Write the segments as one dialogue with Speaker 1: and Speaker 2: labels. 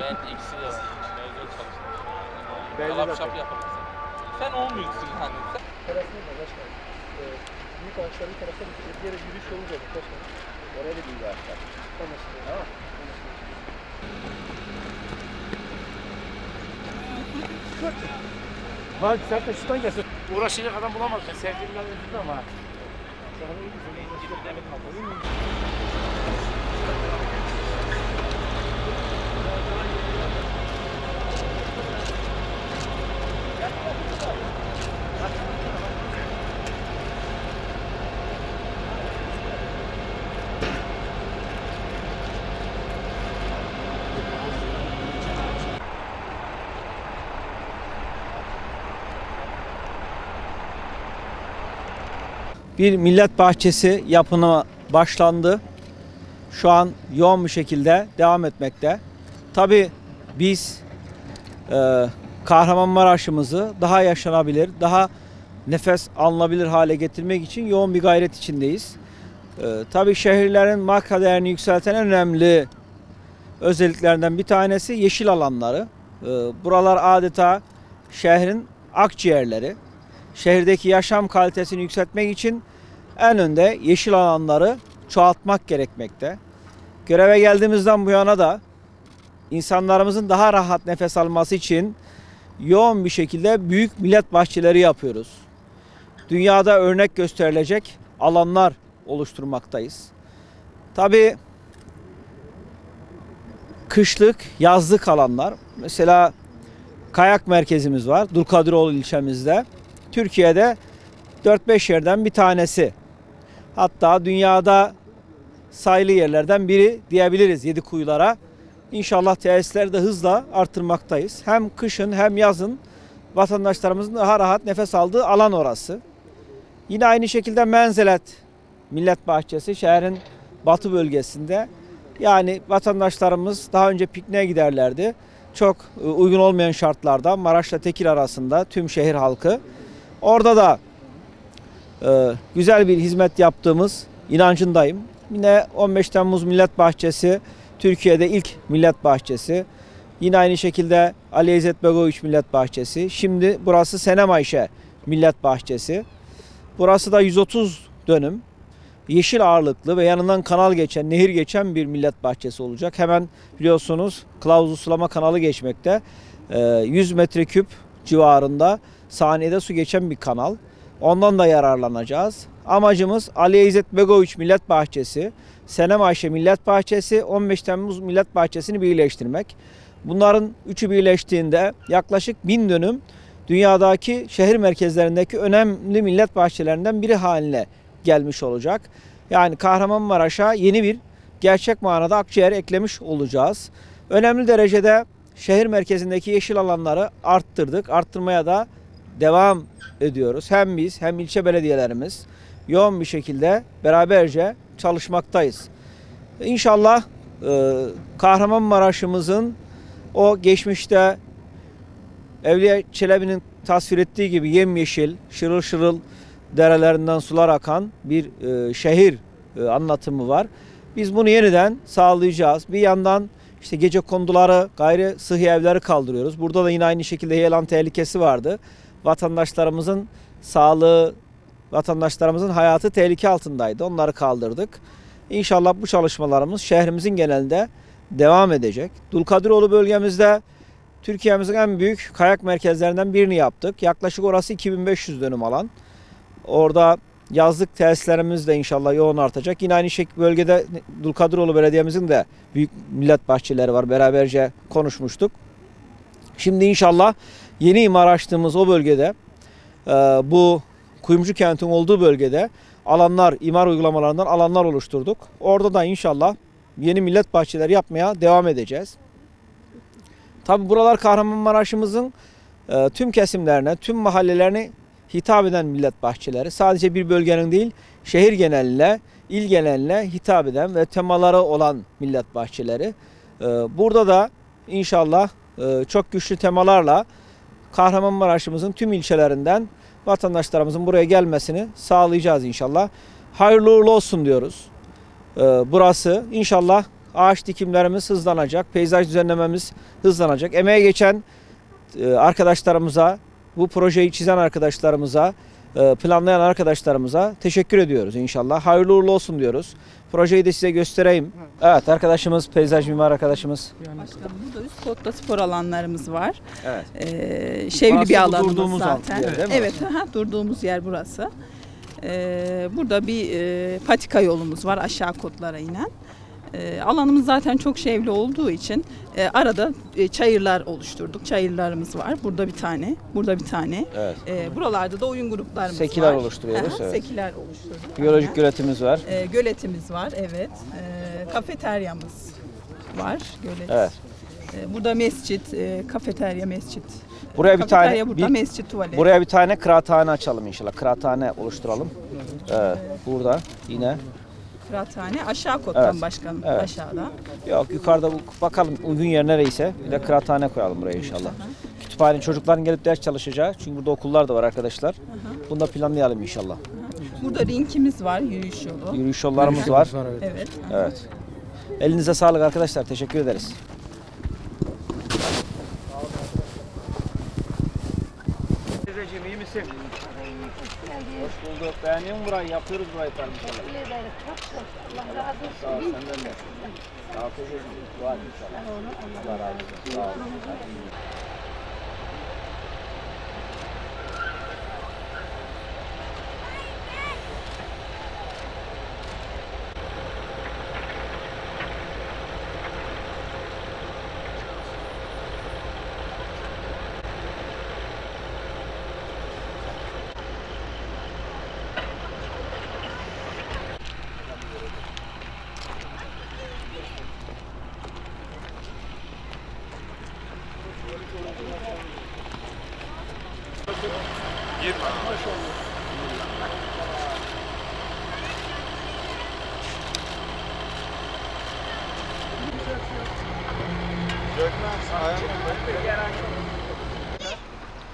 Speaker 1: Ben ikisi de var. Çalıştım.
Speaker 2: Belli
Speaker 1: Dolap
Speaker 2: zaten.
Speaker 1: şap yaparsın. Sen olmuyorsun hani.
Speaker 2: Terasını da başkanım. Ee, büyük ağaçların terasına bir yere yürüyüş yolu da başkanım. Oraya da büyük ağaçlar. Anlaşıldı. Tamam. Bak sen de şuradan gelsin. Uğraşacak adam bulamazsın. Sevdiğinden öldürdü ama. Sana iyi güzel.
Speaker 3: Bir millet bahçesi yapımına başlandı. Şu an yoğun bir şekilde devam etmekte. Tabi biz e, Kahramanmaraş'ımızı daha yaşanabilir, daha nefes alınabilir hale getirmek için yoğun bir gayret içindeyiz. E, Tabi şehirlerin marka değerini yükselten en önemli özelliklerinden bir tanesi yeşil alanları. E, Buralar adeta şehrin akciğerleri şehirdeki yaşam kalitesini yükseltmek için en önde yeşil alanları çoğaltmak gerekmekte. Göreve geldiğimizden bu yana da insanlarımızın daha rahat nefes alması için yoğun bir şekilde büyük millet bahçeleri yapıyoruz. Dünyada örnek gösterilecek alanlar oluşturmaktayız. Tabii kışlık, yazlık alanlar. Mesela kayak merkezimiz var Dulkadiroğlu ilçemizde. Türkiye'de 4-5 yerden bir tanesi. Hatta dünyada sayılı yerlerden biri diyebiliriz yedi kuyulara. İnşallah tesisleri de hızla artırmaktayız. Hem kışın hem yazın vatandaşlarımızın daha rahat nefes aldığı alan orası. Yine aynı şekilde Menzelet Millet Bahçesi şehrin batı bölgesinde. Yani vatandaşlarımız daha önce pikniğe giderlerdi. Çok e, uygun olmayan şartlarda Maraş'la Tekir arasında tüm şehir halkı Orada da e, güzel bir hizmet yaptığımız inancındayım. Yine 15 Temmuz Millet Bahçesi Türkiye'de ilk millet bahçesi. Yine aynı şekilde Ali İzzet Begoviç Millet Bahçesi. Şimdi burası Senem Ayşe Millet Bahçesi. Burası da 130 dönüm. Yeşil ağırlıklı ve yanından kanal geçen, nehir geçen bir millet bahçesi olacak. Hemen biliyorsunuz Kılavuzlu Sulama kanalı geçmekte. E, 100 metreküp civarında saniyede su geçen bir kanal. Ondan da yararlanacağız. Amacımız Ali İzzet Begoviç Millet Bahçesi, Senem Ayşe Millet Bahçesi, 15 Temmuz Millet Bahçesi'ni birleştirmek. Bunların üçü birleştiğinde yaklaşık bin dönüm dünyadaki şehir merkezlerindeki önemli millet bahçelerinden biri haline gelmiş olacak. Yani Kahramanmaraş'a yeni bir gerçek manada akciğer eklemiş olacağız. Önemli derecede şehir merkezindeki yeşil alanları arttırdık. Arttırmaya da devam ediyoruz. Hem biz hem ilçe belediyelerimiz yoğun bir şekilde beraberce çalışmaktayız. İnşallah e, Kahramanmaraş'ımızın o geçmişte Evliya Çelebi'nin tasvir ettiği gibi yemyeşil, şırıl şırıl derelerinden sular akan bir e, şehir e, anlatımı var. Biz bunu yeniden sağlayacağız. Bir yandan işte gece konduları, gayri sıhhi evleri kaldırıyoruz. Burada da yine aynı şekilde heyelan tehlikesi vardı. Vatandaşlarımızın sağlığı, vatandaşlarımızın hayatı tehlike altındaydı. Onları kaldırdık. İnşallah bu çalışmalarımız şehrimizin genelinde devam edecek. Dulkadiroğlu bölgemizde Türkiye'mizin en büyük kayak merkezlerinden birini yaptık. Yaklaşık orası 2500 dönüm alan. Orada yazlık tesislerimiz de inşallah yoğun artacak. Yine aynı şekilde bölgede Dulkadiroğlu Belediye'mizin de büyük millet bahçeleri var. Beraberce konuşmuştuk. Şimdi inşallah yeni imar açtığımız o bölgede e, bu Kuyumcu kentin olduğu bölgede alanlar, imar uygulamalarından alanlar oluşturduk. Orada da inşallah yeni millet bahçeleri yapmaya devam edeceğiz. Tabi buralar Kahramanmaraş'ımızın e, tüm kesimlerine, tüm mahallelerine hitap eden millet bahçeleri. Sadece bir bölgenin değil, şehir geneline, il geneline hitap eden ve temaları olan millet bahçeleri. E, burada da inşallah çok güçlü temalarla Kahramanmaraş'ımızın tüm ilçelerinden vatandaşlarımızın buraya gelmesini sağlayacağız inşallah. Hayırlı uğurlu olsun diyoruz. E, burası inşallah ağaç dikimlerimiz hızlanacak, peyzaj düzenlememiz hızlanacak. Emeğe geçen e, arkadaşlarımıza, bu projeyi çizen arkadaşlarımıza, planlayan arkadaşlarımıza teşekkür ediyoruz inşallah. Hayırlı uğurlu olsun diyoruz. Projeyi de size göstereyim. Evet arkadaşımız, peyzaj mimar arkadaşımız.
Speaker 4: Başkanım burada üst kotta spor alanlarımız var.
Speaker 3: Evet.
Speaker 4: Ee, şevli
Speaker 3: Burası
Speaker 4: bir alanımız
Speaker 3: durduğumuz
Speaker 4: zaten.
Speaker 3: yer değil mi?
Speaker 4: evet, aha, durduğumuz yer burası. Ee, burada bir e, patika yolumuz var aşağı kotlara inen. Ee, alanımız zaten çok şevli olduğu için e, arada e, çayırlar oluşturduk. Çayırlarımız var. Burada bir tane, burada bir tane.
Speaker 3: Evet.
Speaker 4: Ee, buralarda da oyun gruplarımız
Speaker 3: Sekiler
Speaker 4: var.
Speaker 3: oluşturuyoruz,
Speaker 4: Aha,
Speaker 3: evet.
Speaker 4: Sekiler oluşturduk.
Speaker 3: Biyolojik
Speaker 4: Aynen.
Speaker 3: göletimiz var.
Speaker 4: Ee, göletimiz var, evet. Ee, kafeteryamız var, gölet.
Speaker 3: Evet.
Speaker 4: Ee, burada mescit, e, kafeterya, mescit.
Speaker 3: Buraya bir
Speaker 4: Kafeterya
Speaker 3: tane
Speaker 4: burada,
Speaker 3: bir,
Speaker 4: mescit, tuvalet.
Speaker 3: buraya bir tane kıraathane açalım inşallah. Kıraathane oluşturalım. Evet. Burada yine
Speaker 4: Kıraathane aşağı kottan
Speaker 3: Evet,
Speaker 4: başkanım,
Speaker 3: evet.
Speaker 4: aşağıda.
Speaker 3: Yok yukarıda bu, bakalım uygun yer nereyse bir de kıraathane koyalım buraya inşallah. Kütüphane çocukların gelip ders çalışacağı çünkü burada okullar da var arkadaşlar. Bunu da planlayalım inşallah.
Speaker 4: Burada ringimiz var, yürüyüş yolu.
Speaker 3: Yürüyüş yollarımız var.
Speaker 4: Evet.
Speaker 3: Evet. Elinize sağlık arkadaşlar. Teşekkür ederiz. Teyzeciğim iyi misin? Hoş bulduk. Beğeniyor musun burayı? Yapıyoruz burayı inşallah.
Speaker 5: İyi ederim. Çok çok. Allah razı olsun.
Speaker 3: Sağ ol senden de. Sağ ol. Dua et inşallah. Allah razı olsun. Sağ ol.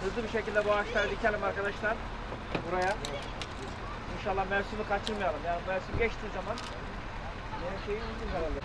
Speaker 3: Hızlı bir şekilde bu ağaçları dikelim arkadaşlar. Buraya. İnşallah mevsimi kaçırmayalım. Yani mevsim geçtiği zaman her şeyi uygun herhalde.